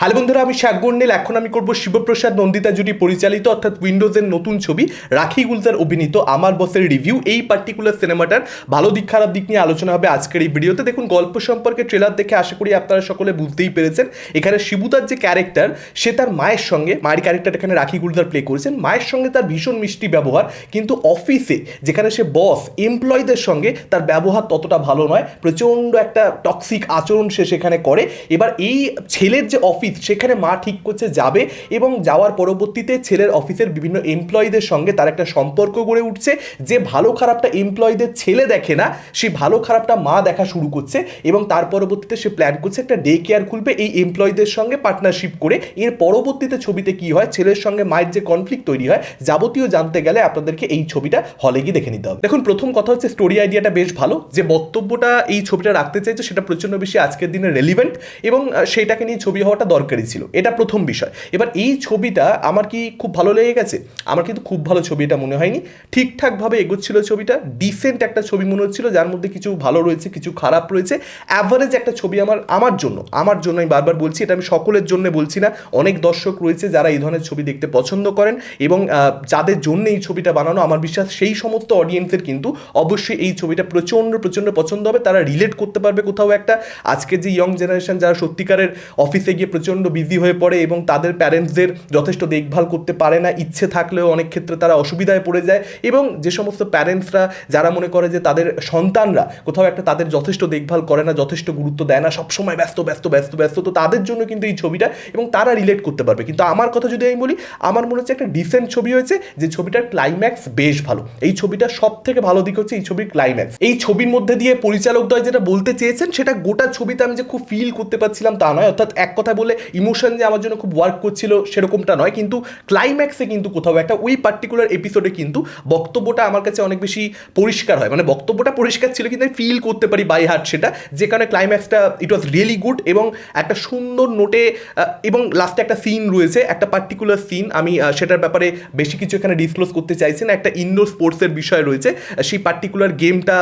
Hello বন্ধুরা, আমি শাকগন্ডেল এখন আমি করব শিবপ্রসাদ নন্দিতা জুটি পরিচালিত, অর্থাৎ উইন্ডোজের নতুন ছবি, রাখি গুলজার অভিনীত, আমার বসের রিভিউ। এই পার্টিকুলার সিনেমাটার ভালো দিক, খারাপ দিক নিয়ে আলোচনা হবে আজকের এই ভিডিওতে। দেখুন, গল্প সম্পর্কে ট্রেলার দেখে আশা করি আপনারা সকলে বুঝতেই পেরেছেন। এখানে শিবুদার যে ক্যারেক্টার সে তার মায়ের সঙ্গে, মায়ের ক্যারেক্টার এখানে রাখি গুলজার প্লে করেছেন। মায়ের সঙ্গে তার ভীষণ মিষ্টি ব্যবহার, কিন্তু অফিসে যেখানে সে বস এমপ্লয়ীদের সঙ্গে তার ব্যবহার ততটা ভালো নয়। প্রচণ্ড একটা টক্সিক আচরণ সে সেখানে করে। এবার এই ছেলের যে অফিস সেখানে মা ঠিক করছে যাবে এবং যাওয়ার পরবর্তীতে ছেলের অফিসের বিভিন্ন এমপ্লয়ীদের সঙ্গে তার একটা সম্পর্ক গড়ে উঠছে। যে ভালো খারাপটা এমপ্লয়ীদের ছেলে দেখে না সেই ভালো খারাপটা মা দেখা শুরু করছে এবং তার পরবর্তীতে সে প্ল্যান করছে একটা ডে কেয়ার খুলবে এই এমপ্লয়ীদের সঙ্গে পার্টনারশিপ করে। এর পরবর্তীতে ছবিতে কি হয়? ছেলের সঙ্গে মায়ের যে কনফ্লিক্ট তৈরি হয়, যাবতীয় জানতে গেলে আপনাদেরকে এই ছবিটা হলে গিয়ে দেখে নিতে হবে। দেখুন, প্রথম কথা হচ্ছে স্টোরি আইডিয়াটা বেশ ভালো। যে বক্তব্যটা এই ছবিটা রাখতে চাইছে, সেটা প্রচণ্ড বেশি আজকের দিনে রেলিভেন্ট এবং সেটাকে নিয়ে ছবি হওয়াটা দরকারি ছিল। এটা প্রথম বিষয়। এবার এই ছবিটা আমার কি খুব ভালো লেগে গেছে? আমার কিন্তু খুব ভালো ছবি এটা মনে হয়নি। ঠিকঠাকভাবে এগোচ্ছিল ছবিটা। ডিসেন্ট একটা ছবি মনে হচ্ছিল, যার মধ্যে কিছু ভালো রয়েছে, কিছু খারাপ রয়েছে। অ্যাভারেজ একটা ছবি আমার আমার জন্য। আমার জন্য আমি বারবার বলছি, এটা আমি সকলের জন্য বলছি না। অনেক দর্শক রয়েছে যারা এই ধরনের ছবি দেখতে পছন্দ করেন এবং যাদের জন্য এই ছবিটা বানানো, আমার বিশ্বাস সেই সমস্ত অডিয়েন্সের কিন্তু অবশ্যই এই ছবিটা প্রচণ্ড প্রচণ্ড পছন্দ হবে। তারা রিলেট করতে পারবে কোথাও একটা। আজকে যে ইয়ং জেনারেশন যারা সত্যিকারের অফিসে গিয়ে প্রচণ্ড বিজি হয়ে পড়ে এবং তাদের প্যারেন্টসদের যথেষ্ট দেখভাল করতে পারে না, ইচ্ছে থাকলেও অনেক ক্ষেত্রে তারা অসুবিধায় পড়ে যায় এবং যে সমস্ত প্যারেন্টসরা যারা মনে করে যে তাদের সন্তানরা কোথাও একটা তাদের যথেষ্ট দেখভাল করে না, যথেষ্ট গুরুত্ব দেয় না, সবসময় ব্যস্ত ব্যস্ত ব্যস্ত ব্যস্ত, তো তাদের জন্য কিন্তু এই ছবিটা এবং তারা রিলেট করতে পারবে। কিন্তু আমার কথা যদি আমি বলি, আমার মনে হচ্ছে একটা ডিসেন্ট ছবি হয়েছে যে ছবিটার ক্লাইম্যাক্স বেশ ভালো। এই ছবিটা সব থেকে ভালো দিক হচ্ছে এই ছবির ক্লাইম্যাক্স এই ছবির মধ্যে দিয়ে পরিচালকদ্বয় যেটা বলতে চেয়েছেন, সেটা গোটা ছবিতে আমি যে খুব ফিল করতে পারছিলাম তা নয়, অর্থাৎ এক কথা বলে ইমোশন যে আমার জন্য খুব ওয়ার্ক করছিল সেরকমটা নয়, কিন্তু ক্লাইম্যাক্সে কিন্তু কোথাও একটা ওই পার্টিকুলার এপিসোডে কিন্তু বক্তব্যটা আমার কাছে অনেক বেশি পরিষ্কার হয়। মানে বক্তব্যটা পরিষ্কার ছিল কিন্তু আমি ফিল করতে পারি বাই হার্ট সেটা, যে কারণে ক্লাইম্যাক্সটা ইট ওয়াজ রিয়েলি গুড এবং একটা সুন্দর নোটে এবং লাস্টে একটা সিন রয়েছে, একটা পার্টিকুলার সিন আমি সেটার ব্যাপারে বেশি কিছু এখানে ডিসক্লোজ করতে চাইছি না, একটা ইনডোর স্পোর্টসের বিষয় রয়েছে সেই পার্টিকুলার গেমটা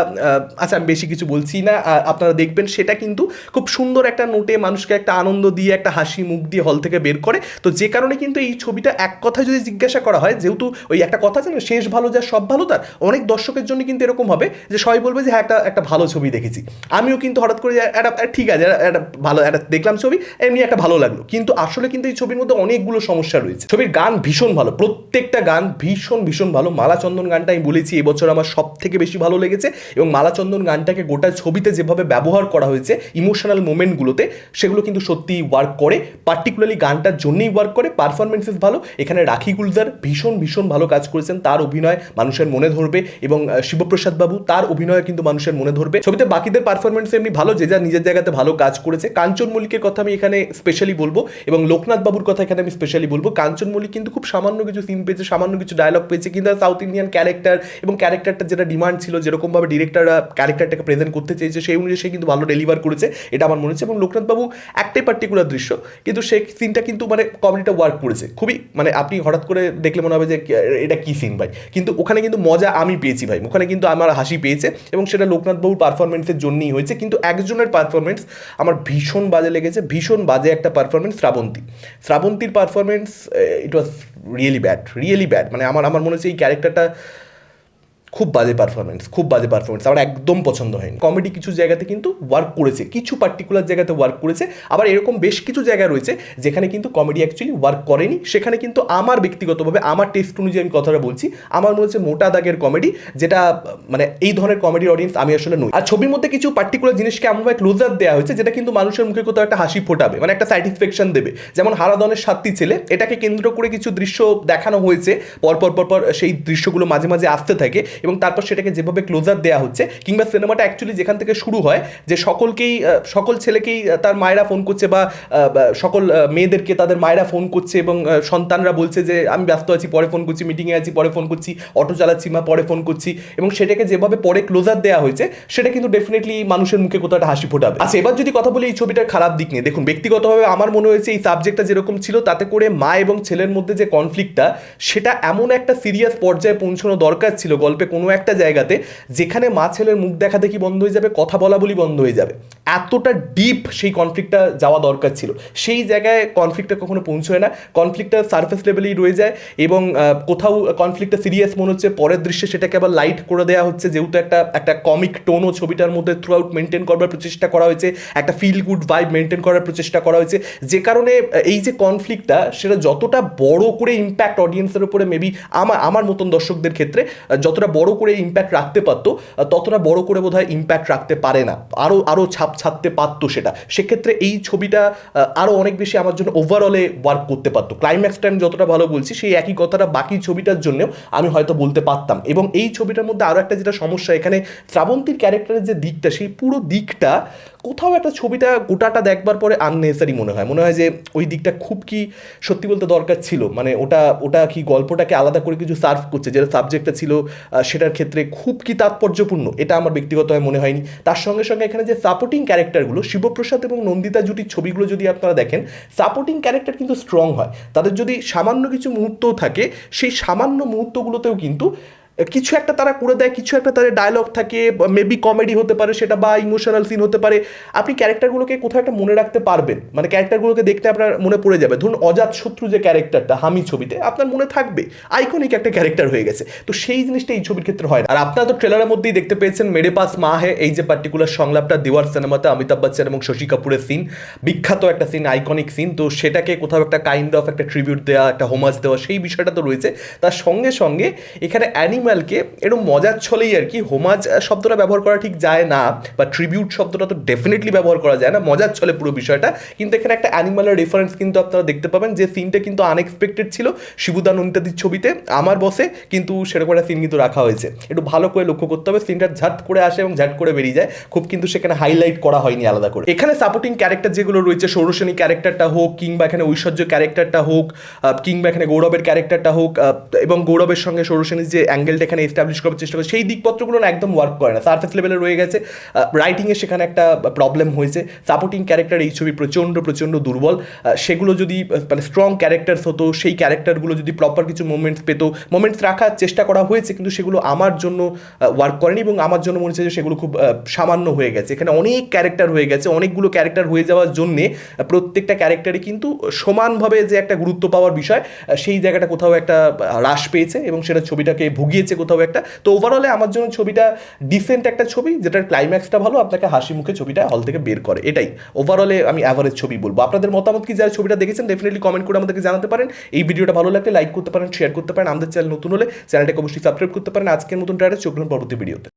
আচ্ছা আমি বেশি কিছু বলছি না আপনারা দেখবেন, সেটা কিন্তু খুব সুন্দর একটা নোটে মানুষকে একটা আনন্দ দিয়ে, একটা মুখ দিয়ে হল থেকে বের করে। তো যে কারণে কিন্তু এই ছবিটা এক কথায় যদি জিজ্ঞাসা করা হয়, যেহেতু ওই একটা কথা আছে না, শেষ ভালো যা, সব ভালো তার, অনেক দর্শকের জন্য কিন্তু এরকম হবে যে সবাই বলবে যে হ্যাঁ একটা একটা ভালো ছবি দেখেছি। আমিও কিন্তু হঠাৎ করে একটা ঠিক আছে, একটা ভালো, একটা দেখলাম ছবি, এমনি একটা ভালো লাগল। কিন্তু আসলে কিন্তু এই ছবির মধ্যে অনেকগুলো সমস্যা রয়েছে। ছবির গান ভীষণ ভালো, প্রত্যেকটা গান ভীষণ ভীষণ ভালো। মালাচন্দন গানটা আমি বলেছি, এবছর আমার সব থেকে বেশি ভালো লেগেছে এবং মালাচন্দন গানটাকে গোটা ছবিতে যেভাবে ব্যবহার করা হয়েছে ইমোশনাল মোমেন্টগুলোতে সেগুলো কিন্তু সত্যিই ওয়ার্ক করে পার্টিকুলারলি গানটার জন্যই ওয়ার্ক করে পারফরমেন্সেস ভালো। এখানে রাখি গুলজার ভীষণ ভীষণ ভালো কাজ করেছেন। তার অভিনয় মানুষের মনে ধরবে এবং শিবপ্রসাদ বাবু, তার অভিনয় কিন্তু মানুষের মনে ধরবে। ছবিতে বাকিদের পারফরমেন্স এমনি ভালো, যে যা নিজের জায়গাতে ভালো কাজ করেছে। কাঞ্চন মল্লিকের কথা আমি এখানে স্পেশালি বলব এবং লোকনাথ বাবুর কথা এখানে আমি স্পেশালি বলব। কাঞ্চন মল্লিক কিন্তু খুব সামান্য কিছু সিন পেয়েছে, সামান্য কিছু ডায়লগ পেয়েছে, কিন্তু সাউথ ইন্ডিয়ান ক্যারেক্টার এবং ক্যারেক্টারটা যেটা ডিমান্ড ছিল, যেরকমভাবে ডিরেক্টররা ক্যারেক্টারটাকে প্রেজেন্ট করতে চেয়েছে, সেই অনুযায়ী সে কিন্তু ভালো ডেলিভার করেছে, এটা আমার মনে হচ্ছে। এবং লোকনাথ বাবু একটাই পার্টিকুলার দৃশ্য কিন্তু সেই সিনটা কিন্তু মানে কমেডিটা ওয়ার্ক করেছে। খুবই মানে আপনি হঠাৎ করে দেখলে মনে হবে যে এটা কি সিন ভাই? কিন্তু ওখানে কিন্তু মজা আমি পেয়েছি ভাই। ওখানে কিন্তু আমার হাসি পেয়েছে এবং সেটা লোকনাথ বাবুর পারফরমেন্সের জন্যই হয়েছে। কিন্তু একজনের পারফরমেন্স আমার ভীষণ বাজে লেগেছে। ভীষণ বাজে একটা performance Srabanti. শ্রাবন্তীর performance it was really bad really bad মানে আমার আমার মনে হচ্ছে এই ক্যারেক্টারটা খুব বাজে পারফরমেন্স খুব বাজে পারফরমেন্স আমার একদম পছন্দ হয়নি। কমেডি কিছু জায়গাতে কিন্তু ওয়ার্ক করেছে, কিছু পার্টিকুলার জায়গাতে ওয়ার্ক করেছে, আবার এরকম বেশ কিছু জায়গা রয়েছে যেখানে কিন্তু কমেডি অ্যাকচুয়ালি ওয়ার্ক করেনি, সেখানে কিন্তু আমার ব্যক্তিগতভাবে, আমার টেস্ট অনুযায়ী আমি কথাটা বলছি, আমার মনে হচ্ছে মোটা দাগের কমেডি যেটা মানে এই ধরনের কমেডির অডিয়েন্স আমি আসলে নই। আর ছবির মধ্যে কিছু পার্টিকুলার জিনিসকে এমনভাবে ক্লোজার দেওয়া হয়েছে, যেটা কিন্তু মানুষের মুখে কোথাও একটা হাসি ফোটাবে মানে একটা স্যাটিসফ্যাকশন দেবে। যেমন হারাদনের সাতটি ছেলে, এটাকে কেন্দ্র করে কিছু দৃশ্য দেখানো হয়েছে, পরপর পরপর সেই দৃশ্যগুলো মাঝে মাঝে আসতে থাকে এবং তারপর সেটাকে যেভাবে ক্লোজার দেওয়া হচ্ছে, কিংবা সিনেমাটা অ্যাকচুয়ালি যেখান থেকে শুরু হয়, যে সকলকেই সকল ছেলেকেই তার মায়েরা ফোন করছে বা সকল মেয়েদেরকে তাদের মায়েরা ফোন করছে এবং সন্তানরা বলছে যে, আমি ব্যস্ত আছি, পরে ফোন করছি মিটিংয়ে আছি, পরে ফোন করছি অটো চালাচ্ছি, মা, পরে ফোন করছি। এবং সেটাকে যেভাবে পরে ক্লোজার দেওয়া হয়েছে, সেটা কিন্তু ডেফিনেটলি মানুষের মুখে কোথাও একটা হাসি ফোটাবে। আচ্ছা এবার যদি কথা বলি এই ছবিটার খারাপ দিক নিয়ে, দেখুন, ব্যক্তিগতভাবে আমার মনে হয়েছে এই সাবজেক্টটা যেরকম ছিল, তাতে করে মা এবং ছেলের মধ্যে যে কনফ্লিক্টটা সেটা এমন একটা সিরিয়াস পর্যায়ে পৌঁছানো দরকার ছিল গল্পে কোনো একটা জায়গাতে যেখানে মা ছেলের মুখ দেখা দেখি বন্ধ হয়ে যাবে, কথা বলা বলি বন্ধ হয়ে যাবে। এতটা ডিপ সেই কনফ্লিক্টটা যাওয়া দরকার ছিল। সেই জায়গায় কনফ্লিক্টটা কখনো পৌঁছয় না। কনফ্লিক্টটা সার্ফেস লেভেলেই রয়ে যায় এবং কোথাও কনফ্লিক্টটা সিরিয়াস মনে হচ্ছে, পরের দৃশ্যে সেটাকে আবার লাইট করে দেওয়া হচ্ছে, যেহেতু একটা একটা কমিক টোনও ছবিটার মধ্যে থ্রু আউট মেনটেন করবার প্রচেষ্টা করা হয়েছে, একটা ফিল গুড ভাইব মেনটেন করার প্রচেষ্টা করা হয়েছে। যে কারণে এই যে কনফ্লিক্টটা সেটা যতটা বড় করে ইম্প্যাক্ট অডিয়েন্সের উপরে মেবি আমার আমার মতন দর্শকদের ক্ষেত্রে যতটা বড় করে ইম্প্যাক্ট রাখতে পারতো ততটা বড় করে বোধ হয় ইম্প্যাক্ট রাখতে পারে না। আরও আরও ছাপ ছাড়তে পারতো সেটা। সেক্ষেত্রে এই ছবিটা আরও অনেক বেশি আমার জন্য ওভারঅলে ওয়ার্ক করতে পারতো। ক্লাইম্যাক্সটা আমি যতটা ভালো বলছি, সেই একই কথাটা বাকি ছবিটার জন্যও আমি হয়তো বলতে পারতাম। এবং এই ছবিটার মধ্যে আরও একটা যেটা সমস্যা, এখানে শ্রাবন্তীর ক্যারেক্টারের যে দিকটা, সেই পুরো দিকটা কোথাও একটা ছবিটা গোটাটা দেখবার পরে আননেসারি মনে হয়। মনে হয় যে ওই দিকটা খুব কি সত্যি বলতে দরকার ছিল। মানে ওটা ওটা কি গল্পটাকে আলাদা করে কিছু সার্ভ করছে? যেটা সাবজেক্টটা ছিল সেটার ক্ষেত্রে খুব কি তাৎপর্যপূর্ণ? এটা আমার ব্যক্তিগতভাবে মনে হয়নি। তার সঙ্গে সঙ্গে এখানে যে সাপোর্টিং ক্যারেক্টারগুলো শিবপ্রসাদ এবং নন্দিতা জুটির ছবিগুলো যদি আপনারা দেখেন সাপোর্টিং ক্যারেক্টার কিন্তু স্ট্রং হয়। তাদের যদি সামান্য কিছু মুহূর্তও থাকে, সেই সামান্য মুহূর্তগুলোতেও কিন্তু কিছু একটা তারা করে দেয়, কিছু একটা তাদের ডায়লগ থাকে মেবি কমেডি হতে পারে, সেটা বা ইমোশনাল সিন হতে পারে। আপনি ক্যারেক্টারগুলোকে কোথাও একটা মনে রাখতে পারবেন। মানে ক্যারেক্টারগুলোকে দেখতে আপনার মনে পড়ে যাবে। ধরুন অজাত শত্রু যে ক্যারেক্টারটা হামি ছবিতে, আপনার মনে থাকবে। আইকনিক একটা ক্যারেক্টার হয়ে গেছে। তো সেই জিনিসটা এই ছবির ক্ষেত্রে হয় না। আর আপনারা তো ট্রেলারের মধ্যেই দেখতে পেয়েছেন, মেরে পাস মা হে, এই যে পার্টিকুলার সংলাপটা, দেওয়ার সিনেমাতে অমিতাভ বচ্চন এবং শশী কাপুরের সিন বিখ্যাত একটা সিন আইকনিক সিন তো সেটাকে কোথাও একটা কাইন্ড অফ একটা ট্রিবিউট দেওয়া একটা হোমাজ দেওয়া, সেই বিষয়টা তো রয়েছে। তার সঙ্গে সঙ্গে এখানে অ্যানিম্যালকে এরকম মজার ছলেই আর কি হোমাজ শব্দটা ব্যবহার করা ঠিক যায় না বা ট্রিবিউট শব্দটা তো ডেফিনেটলি ব্যবহার করা যায় না, মজার ছলে পুরো বিষয়টা। কিন্তু এখানে একটা অ্যানিমালের রেফারেন্স কিন্তু আপনারা দেখতে পাবেন যে সিনটা কিন্তু আনএক্সপেক্টেড ছিল শিবুদান ইত্যাদির ছবিতে, আমার বসে কিন্তু সেরকম একটা সিন কিন্তু রাখা হয়েছে। একটু ভালো করে লক্ষ্য করতে হবে সিনটা ঝাট করে আসে এবং ঝাট করে বেরিয়ে যায়, খুব কিন্তু সেখানে হাইলাইট করা হয়নি আলাদা করে। এখানে সাপোর্টিং ক্যারেক্টার যেগুলো রয়েছে সৌরসেনী ক্যারেক্টারটা হোক কিংবা এখানে ঐশ্বর্য ক্যারেক্টারটা হোক কিংবা এখানে গৌরবের ক্যারেক্টারটা হোক এবং গৌরবের সঙ্গে সৌরসেনীর যে অ্যাঙ্গেলটা এখানে এস্টাবলিশ করার চেষ্টা করে সেই দিকপত্রগুলো না একদম ওয়ার্ক করে না। সার্ফেস লেভেলে রয়ে গেছে। রাইটিংয়ে সেখানে একটা প্রবলেম হয়েছে। সাপোর্টিং ক্যারেক্টার এই ছবি প্রচণ্ড প্রচণ্ড দুর্বল। সেগুলো যদি মানে স্ট্রং ক্যারেক্টার্স হতো, সেই ক্যারেক্টারগুলো যদি প্রপার কিছু মোমেন্টস পেতো মোমেন্টস রাখার চেষ্টা করা হয়েছে, কিন্তু সেগুলো আমার জন্য ওয়ার্ক করেনি এবং আমার জন্য মনে হচ্ছে যে সেগুলো খুব সামান্য হয়ে গেছে। এখানে অনেক ক্যারেক্টার হয়ে গেছে, অনেকগুলো ক্যারেক্টার হয়ে যাওয়ার জন্যে প্রত্যেকটা ক্যারেক্টারই কিন্তু সমানভাবে যে একটা গুরুত্ব পাওয়ার বিষয় সেই জায়গাটা কোথাও একটা হ্রাস পেয়েছে এবং সেটা ছবিটাকে ভুগিয়েছে কোথাও একটা। তো ওভারঅলে আমার জন্য ছবিটা ডিসেন্ট একটা ছবি, যেটার ক্লাইম্যাক্সটা ভালো, আপনাকে হাসি মুখে ছবিটা হল থেকে বের করে, এটাই। ওভারঅলে আমি অ্যাভারেজ ছবি বলব। আপনাদের মতামত কি? যারা ছবিটা দেখেছেন ডেফিনেটলি কমেন্ট করে আমাদেরকে জানাতে পারেন। এই ভিডিওটা ভালো লাগলে লাইক করতে পারেন শেয়ার করতে পারেন। আমাদের চ্যানেল নতুন হলে চ্যানেলটাকে অবশ্যই সাবস্ক্রাইব করতে পারেন। আজকের মতন টাইরে চোখ পরবর্তী ভিডিওতে